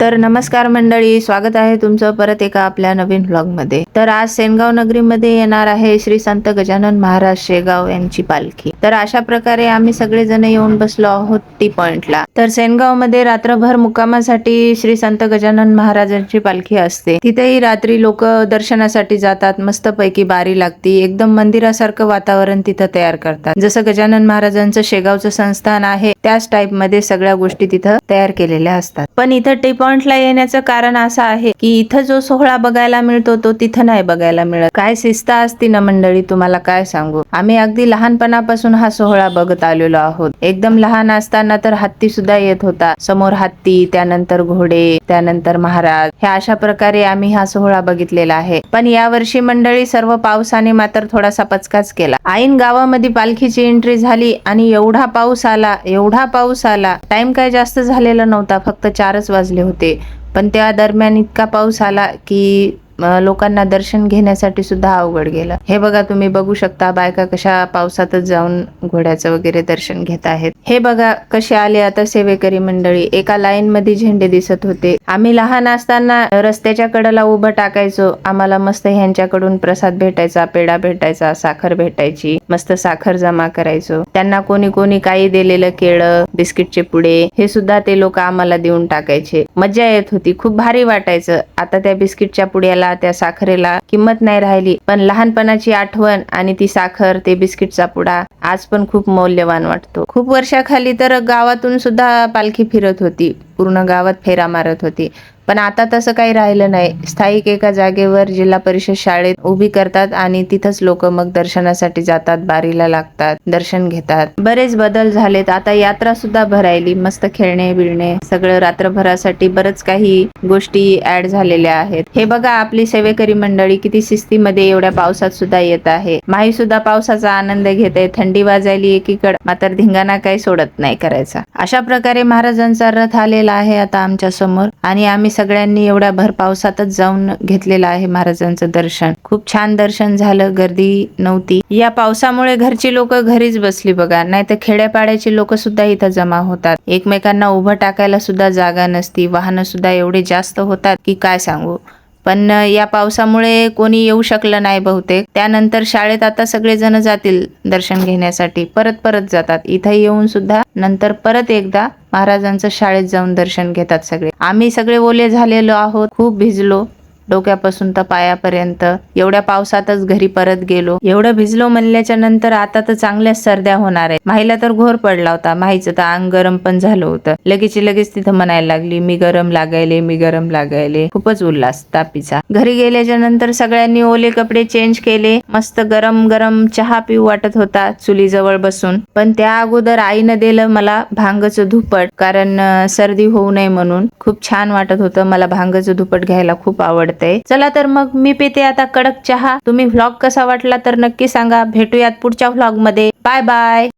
तर नमस्कार मंडळी स्वागत आहे तुमचं परत एका आपल्या नवीन ब्लॉगमध्ये तर आज सेनगाव नगरीमध्ये येणार आहे श्री संत गजानन महाराज शेगाव यांची पालखी. तर अशा प्रकारे आम्ही सगळेजण येऊन बसलो आहोत टी पॉइंटला. तर सेनगावमध्ये रात्रभर मुक्कामासाठी श्री संत गजानन महाराजांची पालखी असते. तिथेही रात्री लोक दर्शनासाठी जातात मस्तपैकी बारी लागती एकदम मंदिरासारखं वातावरण तिथं तयार करतात. जसं गजानन महाराजांचं शेगावचं संस्थान आहे त्याच टाईपमध्ये सगळ्या गोष्टी तिथं तयार केलेल्या असतात. पण इथं टी पॉइंटला येण्याचं कारण असं आहे की इथं जो सोहळा बघायला मिळतो तो तिथं नाही बघायला मिळत. काय शिस्त असती ना मंडळी तुम्हाला काय सांगू? आम्ही अगदी लहानपणापासून हा सोहळा बघत आलेलो आहोत. एकदम लहान असताना तर हत्ती सुद्धा येत होता. समोर हत्ती त्यानंतर घोडे त्यानंतर महाराज ह्या अशा प्रकारे आम्ही हा सोहळा बघितलेला आहे. पण यावर्षी मंडळी सर्व पावसाने मात्र थोडासा पचकाच केला. ऐन गावामध्ये पालखीची एंट्री झाली आणि एवढा पाऊस आला एवढा पाऊस आला. टाइम काय जास्त झालेला नव्हता फक्त चारच वाजले होते. पण त्या दरम्यान इतका पाऊस आला की लोकांना दर्शन घेण्यासाठी सुद्धा अवघड गेलं. हे बघा तुम्ही बघू शकता बायका कशा पावसातच जाऊन घोड्याचं वगैरे दर्शन घेत आहेत. हे बघा कसे आले आता सेवेकरी मंडळी. एका लाईन मध्ये झेंडे दिसत होते. आम्ही लहान असताना रस्त्याच्या कडेला उभं टाकायचो. आम्हाला मस्त ह्यांच्याकडून प्रसाद भेटायचा पेढा भेटायचा साखर भेटायची. मस्त साखर जमा करायचो. त्यांना कोणी कोणी काही दिलेलं केळं बिस्किटचे पुडे हे सुद्धा ते लोक आम्हाला देऊन टाकायचे. मज्जा येत होती. खूप भारी वाटायचं. आता त्या बिस्किटच्या पुड्याला त्या साखरेला किंमत नाही राहिली. पण लहानपणाची आठवण आणि ती साखर ते बिस्किटचा पुडा आज पण खूप मौल्यवान वाटतो. खूप वर्षाखाली तर गावातून सुद्धा पालखी फिरत होती. पूर्ण गावात फेरा मारत होती. पण आता तसं काही राहिलं नाही. स्थायिक एका जागेवर जिल्हा परिषद शाळेत उभी करतात आणि तिथंच लोक मग दर्शनासाठी जातात बारीला लागतात दर्शन घेतात. बरेच बदल झालेत. आता यात्रा सुद्धा भरायली. मस्त खेळणे बिळणे सगळं रात्रभरासाठी बरंच काही गोष्टी ऍड झालेल्या आहेत. हे बघा आपली सेवेकरी मंडळी किती शिस्तीमध्ये एवढ्या पावसात सुद्धा येत आहे. माही सुद्धा पावसाचा आनंद घेत आहे. थंडी वाजायली एकीकडे मात्र धिंगाणा काही सोडत नाही करायचा. अशा प्रकारे महाराजांचा रथ आलेला आहे आता आमच्यासमोर आणि आम्ही सगळ्यांनी एवढ्या भर पावसातच जाऊन घेतलेलं आहे महाराजांचं दर्शन. खूप छान दर्शन झालं गर्दी नव्हती. या पावसामुळे घरची लोक घरीच बसली बघा. नाही तर खेड्यापाड्याची लोक सुद्धा इथं जमा होतात. एकमेकांना उभं टाकायला सुद्धा जागा नसती. वाहनं सुद्धा एवढे जास्त होतात की काय सांगू? पण या पावसामुळे कोणी येऊ शकलं नाही बहुतेक. त्यानंतर शाळेत आता सगळे जण जातील दर्शन घेण्यासाठी. परत परत जातात. इथं येऊन सुद्धा नंतर परत एकदा महाराजांचं शाळेत जाऊन दर्शन घेतात सगळे. आम्ही सगळे ओले झालेलो आहोत खूप भिजलो. डोक्यापासून तर पायापर्यंत. एवढ्या पावसातच घरी परत गेलो. एवढं भिजलो म्हणल्याच्या नंतर आता तर चांगल्याच सर्द्या होणार आहे माहीला तर घोर पडला होता. माहीचं तर अंग गरम पण झालं होतं. लगेच लगेच तिथं म्हणायला लागली मी गरम लागायले मी गरम लागायले. खूपच उल्हास तापीचा घरी गेल्याच्यानंतर सगळ्यांनी ओले कपडे चेंज केले. मस्त गरम गरम चहा पिऊ वाटत होता चुलीजवळ बसून. पण त्या अगोदर आईनं दिलं मला भांगचं धुपट कारण सर्दी होऊ नये म्हणून. खूप छान वाटत होतं. मला भांगचं धुपट घ्यायला खूप आवडतं. करते. चला तर मग मी पिते आता कडक चहा. तुम्ही व्लॉग कसा वाटला तर नक्की सांगा. भेटूयात पुढच्या व्लॉगमध्ये. Bye bye